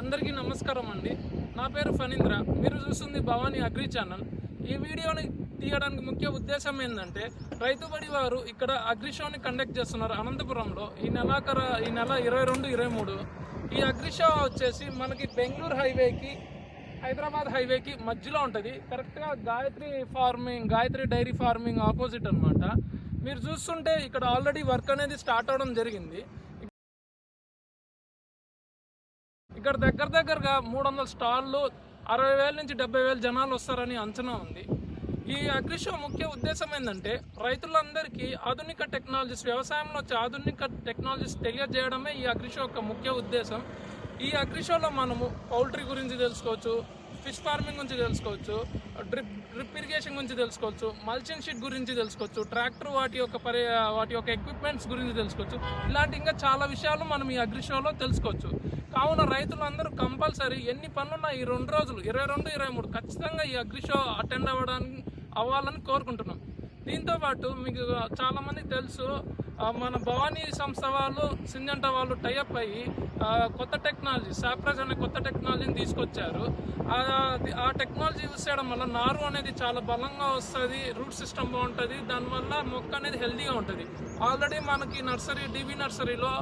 అందరికీ నమస్కారం అండి. నా పేరు ఫణీంద్ర. మీరు చూస్తుంది భవానీ అగ్రి ఛానల్. ఈ వీడియోని తీయడానికి ముఖ్య ఉద్దేశం ఏంటంటే రైతుబడి వారు ఇక్కడ అగ్రి షోని కండక్ట్ చేస్తున్నారు అనంతపురంలో. ఈ నెలాఖర ఈ నెల ఇరవై రెండు ఇరవై మూడు. ఈ అగ్రి షో వచ్చేసి మనకి బెంగళూరు హైవేకి హైదరాబాద్ హైవేకి మధ్యలో ఉంటుంది. కరెక్ట్గా Gayatri farming Gayatri dairy farming opposite అన్నమాట. మీరు చూస్తుంటే ఇక్కడ ఆల్రెడీ వర్క్ అనేది స్టార్ట్ అవడం జరిగింది. ఇక్కడ దగ్గర దగ్గరగా మూడు వందల స్టాళ్ళు అరవై వేల నుంచి డెబ్బై వేల జనాలు వస్తారని అంచనా ఉంది. ఈ అగ్రిషో ముఖ్య ఉద్దేశం ఏంటంటే రైతులందరికీ ఆధునిక టెక్నాలజీస్ వ్యవసాయంలో వచ్చే ఆధునిక టెక్నాలజీస్ తెలియజేయడమే ఈ అగ్రిషో యొక్క ముఖ్య ఉద్దేశం. ఈ అగ్రిషోలో మనము పౌల్ట్రీ గురించి తెలుసుకోవచ్చు ఫిష్ ఫార్మింగ్ గురించి తెలుసుకోవచ్చు డ్రిప్ డ్రిప్ ఇరిగేషన్ గురించి తెలుసుకోవచ్చు మల్చింగ్ షీట్ గురించి తెలుసుకోవచ్చు ట్రాక్టర్ వాటి యొక్క పరి వాటి యొక్క ఎక్విప్మెంట్స్ గురించి తెలుసుకోవచ్చు. ఇలాంటి ఇంకా చాలా విషయాలు మనం ఈ అగ్రిషోలో తెలుసుకోవచ్చు. కావున రైతులందరూ కంపల్సరీ ఎన్ని పనులున్నా ఈ రెండు రోజులు ఇరవై రెండు ఇరవై మూడు ఖచ్చితంగా ఈ అగ్రిషో అటెండ్ అవ్వడానికి అవ్వాలని కోరుకుంటున్నాం. దీంతో పాటు మీకు చాలామంది తెలుసు మన భవానీ సంస్థ వాళ్ళు సింజంట వాళ్ళు టైఅప్ అయ్యి కొత్త టెక్నాలజీ సాప్రస్ అనే కొత్త టెక్నాలజీని తీసుకొచ్చారు. ఆ, టెక్నాలజీ యూస్ చేయడం వల్ల నారు అనేది చాలా బలంగా వస్తుంది రూట్ సిస్టమ్ బాగుంటుంది దానివల్ల మొక్క అనేది హెల్దీగా ఉంటుంది. ఆల్రెడీ మనకి నర్సరీ డివి నర్సరీలో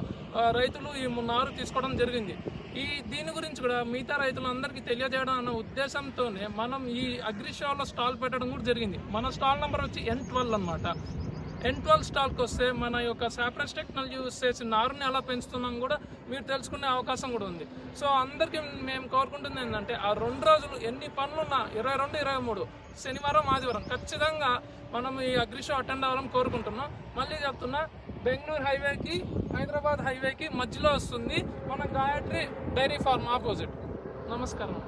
రైతులు ఈ నారు తీసుకోవడం జరిగింది. ఈ దీని గురించి కూడా మిగతా రైతులందరికీ తెలియజేయడం అన్న ఉద్దేశంతోనే మనం ఈ అగ్రిషాల్లో స్టాల్ పెట్టడం కూడా జరిగింది. మన స్టాల్ నెంబర్ వచ్చి ఎన్ ట్వెల్వ్ అనమాట ఎన్ ట్వెల్వ్ స్టాల్కి వస్తే మన యొక్క సాప్రెస్ టెక్నాలజీ యూస్ చేసి నారుని ఎలా పెంచుతున్నాం కూడా మీరు తెలుసుకునే అవకాశం కూడా ఉంది. సో అందరికీ మేము కోరుకుంటుంది ఏంటంటే ఆ రెండు రోజులు ఎన్ని పనులున్నా ఇరవై రెండు ఇరవై మూడు శనివారం ఆదివారం ఖచ్చితంగా మనం ఈ అగ్రిషో అటెండ్ అవ్వడం కోరుకుంటున్నాం. మళ్ళీ చెప్తున్నా బెంగళూరు హైవేకి హైదరాబాద్ హైవేకి మధ్యలో వస్తుంది మన గాయత్రి డైరీ ఫార్మ్ ఆపోజిట్. నమస్కారం.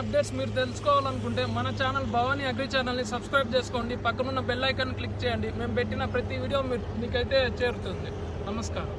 అప్డేట్స్ మీరు తెలుసుకోవాలనుకుంటే మన ఛానల్ భవానీ అగ్రి ఛానల్ని సబ్స్క్రైబ్ చేసుకోండి. పక్కనున్న బెల్ ఐకాన్ క్లిక్ చేయండి. మేము పెట్టిన ప్రతి వీడియో మీరు మీకైతే చేరుతుంది. నమస్కారం.